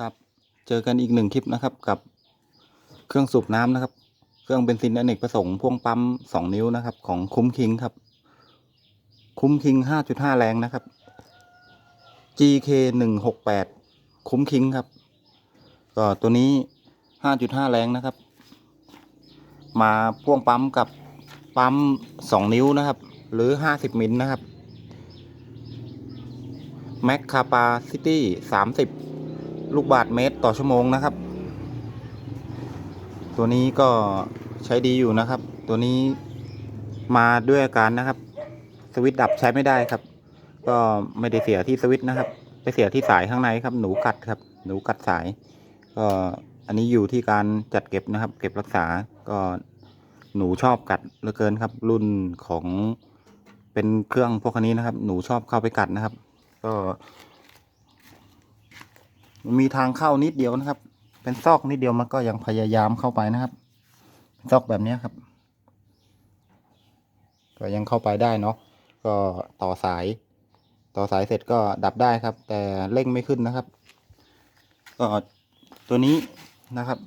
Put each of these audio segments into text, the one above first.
ครับ เจอกันอีกหนึ่งคลิปนะครับกับเครื่องสูบน้ำนะครับ เครื่องเบนซินอเนกประสงค์พ่วงปั๊มสองนิ้วนะครับ ของคุ้มคิงครับ คุ้มคิงห้าจุดห้าแรงนะครับ GK หนึ่งหกแปดคุ้มคิงครับก็ตัวนี้ห้าจุดห้าแรงนะครับ มาพ่วงปั๊มกับปั๊มสองนิ้วนะครับ หรือห้าสิบมิลนะครับแม็กคาปาซิตี้สามสิบ ลูกบาทเมตรต่อชั่วโมงนะครับ ตัวนี้ก็ใช้ดีอยู่นะครับ ตัวนี้มาด้วยอาการนะครับ สวิตดับใช้ไม่ได้ครับ ก็ไม่ได้เสียที่สวิตนะครับ ไปเสียที่สายข้างในครับ หนูกัดครับ หนูกัดสาย ก็อันนี้อยู่ที่การจัดเก็บนะครับ เก็บรักษาก็หนูชอบกัดเหลือเกินครับ รุ่นของเป็นเครื่องพวกนี้นะครับ หนูชอบเข้าไปกัดนะครับ ก็ มีทางเข้านิดเดียวนะครับ เป็นซอกนิดเดียวมันก็ยังพยายามเข้าไปนะครับ ซอกแบบนี้ครับ ก็ยังเข้าไปได้เนาะ ก็ต่อสาย ต่อสายเสร็จก็ดับได้ครับ แต่เร่งไม่ขึ้นนะครับ ก็ตัวนี้นะครับ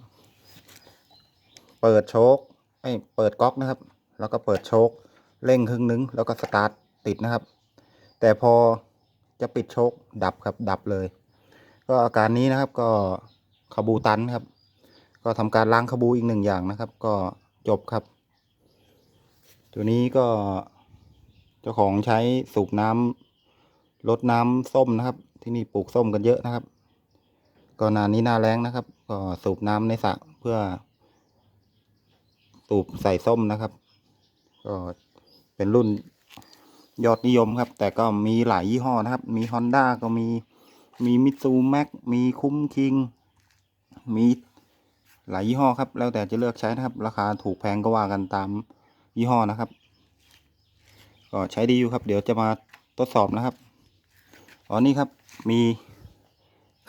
เปิดโชคไอ้เปิดก๊อกนะครับ แล้วก็เปิดโชคเร่งครึ่งนึง แล้วก็สตาร์ทติดนะครับ แต่พอจะปิดโชคดับครับดับเลย ก็อาการนี้นะครับก็ขบูตันครับ ก็ทำการล้างขบูอีกหนึ่งอย่างนะครับ ก็จบครับ ตัวนี้ก็เจ้าของใช้สูบน้ำลดน้ำส้มนะครับ ที่นี่ปลูกส้มกันเยอะนะครับ ก็นานี้หน้าแรงนะครับ ก็สูบน้ำในสระเพื่อ สูบใส่ส้มนะครับ ก็เป็นรุ่นยอดนิยมครับ แต่ก็มีหลายยี่ห้อนะครับ มี Honda ก็มี มีมิตซูแม็กมีคุ้มคิง มีหลายยี่ห้อครับ แล้วแต่จะเลือกใช้นะครับ ราคาถูกแพงก็ว่ากันตามยี่ห้อนะครับ ก็ใช้ดีอยู่ครับ เดี๋ยวจะมาทดสอบนะครับอ๋อนี่ครับ มี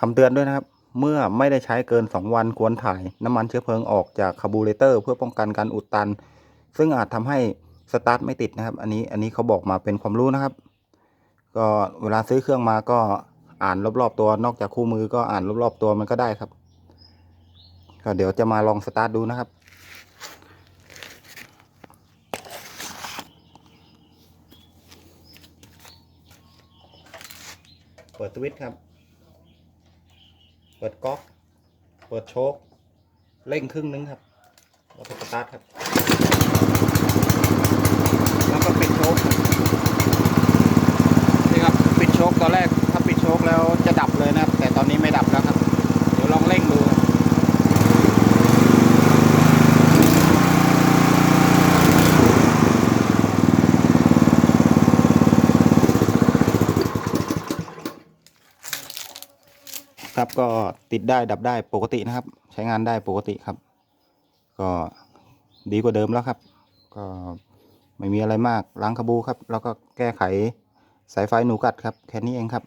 คำเตือนด้วยนะครับ เมื่อไม่ได้ใช้เกิน 2 วันควรถ่ายน้ำมันเชื้อเพลิงออกจากคาร์บูเรเตอร์ เพื่อป้องกันการอุดตัน ซึ่งอาจทำให้สตาร์ทไม่ติดนะครับ อันนี้อันนี้เขาบอกมาเป็นความรู้นะครับ ก็เวลาซื้อเครื่องมาก็ อ่านรอบๆตัวนอกจากคู่มือก็อ่านรอบๆตัวมันก็ได้ครับก็เดี๋ยวจะมาลองสตาร์ทดูนะครับ เปิดสวิตช์ครับ เปิดก๊อก เปิดโชคเร่งครึ่งนึงครับแล้วก็สตาร์ทครับ แล้วก็ปิดโชคครับนี่ครับ ปิดโชคตอนแรก ถ้าปิดโชคแล้วจะดับเลยนะครับ แต่ตอนนี้ไม่ดับแล้วครับ เดี๋ยวลองเร่งดูครับ ครับก็ติดได้ดับได้ปกตินะครับ ใช้งานได้ปกติครับ ก็ดีกว่าเดิมแล้วครับ ก็ไม่มีอะไรมากล้างขบูครับ แล้วก็แก้ไขสายไฟหนูกัดครับ แค่นี้เองครับ